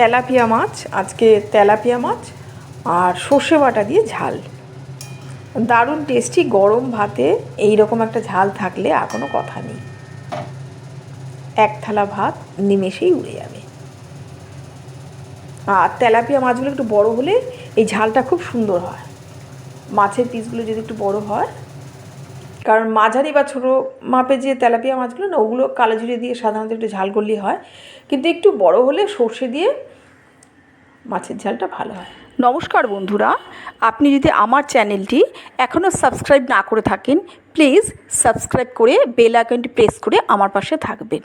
Tilapia মাছ, আজকে tilapia মাছ আর সর্ষে বাটা দিয়ে ঝাল। দারুণ টেস্টি গরম ভাতে এই রকম একটা ঝাল থাকলে আর কোনো কথা নেই। এক থালা ভাত নিমেষেই উড়ে যাবে। আর তেলাপিয়া মাছগুলো একটু বড় হলে এই ঝালটা খুব সুন্দর হয়। মাছের পিসগুলো যদি একটু বড় হয় কারণ মাঝারি বা ছোটো মাপে যে তেলাপিয়া মাছগুলো না ওগুলো কালো জিরে দিয়ে সাধারণত একটু ঝাল করলেই হয়। কিন্তু একটু বড় হলে সর্ষে দিয়ে মাছের ঝালটা ভালো হয়। নমস্কার বন্ধুরা আপনি যদি আমার চ্যানেলটি এখনও সাবস্ক্রাইব না করে থাকেন প্লিজ সাবস্ক্রাইব করে বেল আইকনটি প্রেস করে আমার পাশে থাকবেন।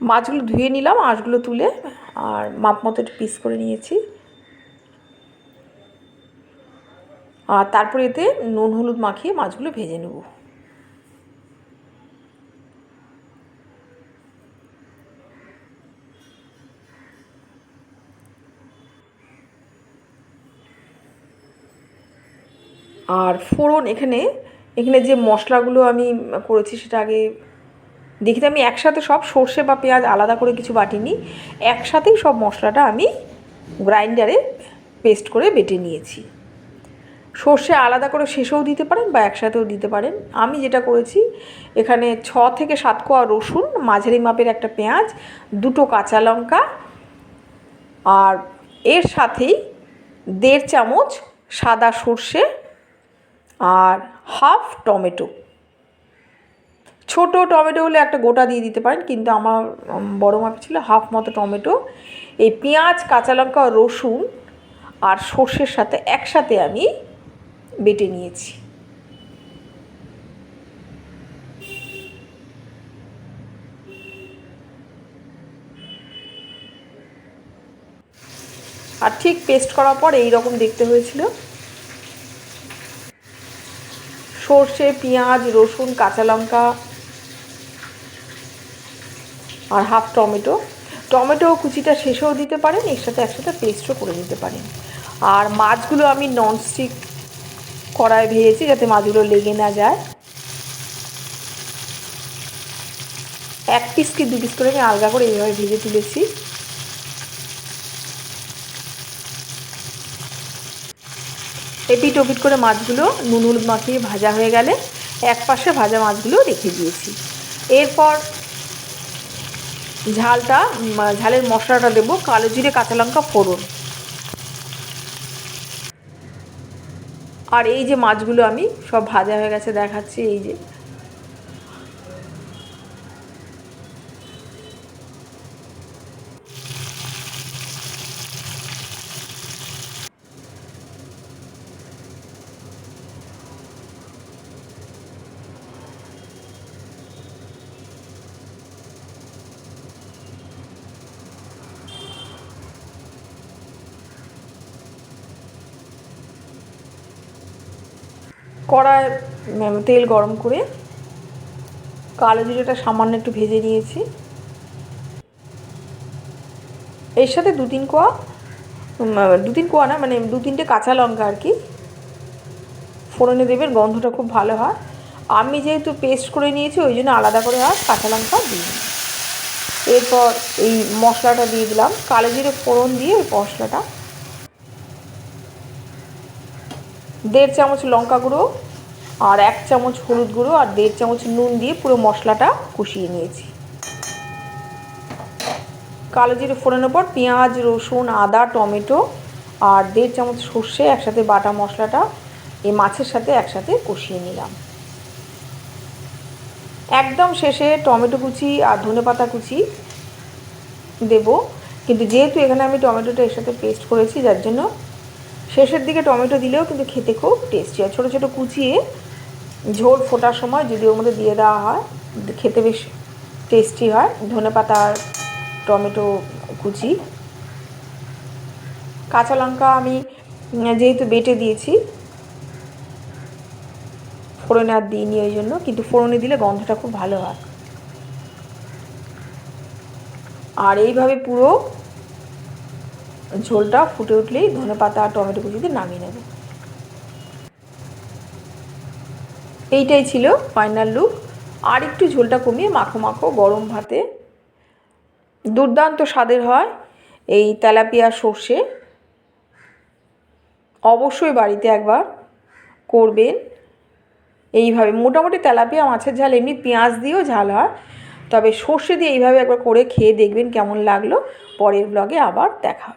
মাছগুলো ধুয়ে নিলাম মাছগুলো তুলে আর মাপ মতো একটু পিস করে নিয়েছি। আর তারপরে এতে নুন, হলুদ মাখিয়ে মাছগুলো ভেজে নেব। আর ফোড়ন এখানে এখানে যে মশলাগুলো আমি করেছি সেটা আগে দেখিতে আমি একসাথে সব সর্ষে বা পেঁয়াজ আলাদা করে কিছু বাটিনি, একসাথেই সব মশলাটা আমি গ্রাইন্ডারে পেস্ট করে বেটে নিয়েছি। সর্ষে আলাদা করে শেষেও দিতে পারেন বা একসাথেও দিতে পারেন। আমি যেটা করেছি, এখানে ছ থেকে সাত কোয়া রসুন, মাঝারি মাপের একটা পেঁয়াজ, দুটো কাঁচা লঙ্কা, আর এর সাথেই দেড় চামচ সাদা সর্ষে আর হাফ টমেটো। ছোট টমেটো হলে একটা গোটা দিয়ে দিতে পারেন, কিন্তু আমার বড় মাপে ছিল হাফ মতো টমেটো। এই পেঁয়াজ, কাঁচা লঙ্কা, রসুন আর সর্ষের সাথে একসাথে আমি বেটে নিয়েছি। আর ঠিক পেস্ট করার পর এই রকম দেখতে হয়েছিল। সর্ষে, পেঁয়াজ, রসুন, কাঁচা লঙ্কা আর হাফ টমেটো। টমেটো কুচিটা শেষেও দিতে পারেন, এর সাথে একসাথে পেস্টও করে দিতে পারেন। আর মাছগুলো আমি ননস্টিক কড়ায় ভেজেছি যাতে মাছগুলো লেগে না যায়। এক পিস কি দু পিস করে আমি আলগা করে এইভাবে ভেজে তুলেছি। এপিট ওপিট করে মাছগুলো নুন হলুদ মাখিয়ে ভাজা হয়ে গেলে এক পাশে ভাজা মাছগুলো রেখে দিয়েছি। এরপর ঝালটা, ঝালের মশলাটা দেবো, কালো জিরে, কাঁচা লঙ্কা, ফোড়ন। আর এই যে মাছগুলো আমি সব ভাজা হয়ে গেছে দেখাচ্ছি এই যে। কড়ায় তেল গরম করে কালো জিরেটা সামান্য একটু ভেজে নিয়েছি। এর সাথে দু তিন কোয়া দু তিন কোয়া না মানে দু তিনটে কাঁচা লঙ্কা আর কি, ফোড়নে দেবেন, গন্ধটা খুব ভালো হয়। আমি যেহেতু পেস্ট করে নিয়েছি, ওই জন্য আলাদা করে আর কাঁচা লঙ্কা দিই এরপর এই মশলাটা দিয়ে দিলাম। কালো জিরে ফোড়ন দিয়ে ওই মশলাটা দেড় চামচ লঙ্কা গুঁড়ো আর এক চামচ হলুদ গুঁড়ো আর দেড় চামচ নুন দিয়ে পুরো মশলাটা কষিয়ে নিয়েছি। কালো জিরে ফোড়ানোর পর পেঁয়াজ, রসুন, আদা, টমেটো আর দেড় চামচ সর্ষে একসাথে বাটা মশলাটা এই মাছের সাথে একসাথে কষিয়ে নিলাম। একদম শেষে টমেটো কুচি আর ধনে পাতা কুচি দেব। কিন্তু যেহেতু এখানে আমি টমেটোটা এর সাথে পেস্ট করেছি, যার জন্য শেষের দিকে টমেটো দিলেও কিন্তু খেতে খুব টেস্টি হয়। ছোটো ছোটো কুচিয়ে ঝোল ফোটার সময় যদি ওর মধ্যে দিয়ে দেওয়া হয়, খেতে বেশ টেস্টি হয়। ধনে পাতা আর টমেটো কুচি। কাঁচা লঙ্কা আমি যেহেতু বেটে দিয়েছি, ফোড়নে আর দিইনি ওই জন্য, কিন্তু ফোড়নে দিলে গন্ধটা খুব ভালো হয়। আর এইভাবে পুরো ঝোলটা ফুটে উঠলেই ধনে পাতা আর টমেটো কুচিতে নামিয়ে নেব। এইটাই ছিল ফাইনাল লুক আর একটু ঝোলটা কমিয়ে মাখো মাখো গরম ভাতে। দুর্দান্ত স্বাদের হয় এই তেলাপিয়া সর্ষে। অবশ্যই বাড়িতে একবার করবেন। এইভাবে মোটামুটি তেলাপিয়া, মাছের ঝাল, এমনি পেঁয়াজ দিয়েও ঝাল হয়। তবে সর্ষে দিয়ে এইভাবে একবার করে খেয়ে দেখবেন কেমন লাগল। পরের ব্লগে আবার দেখা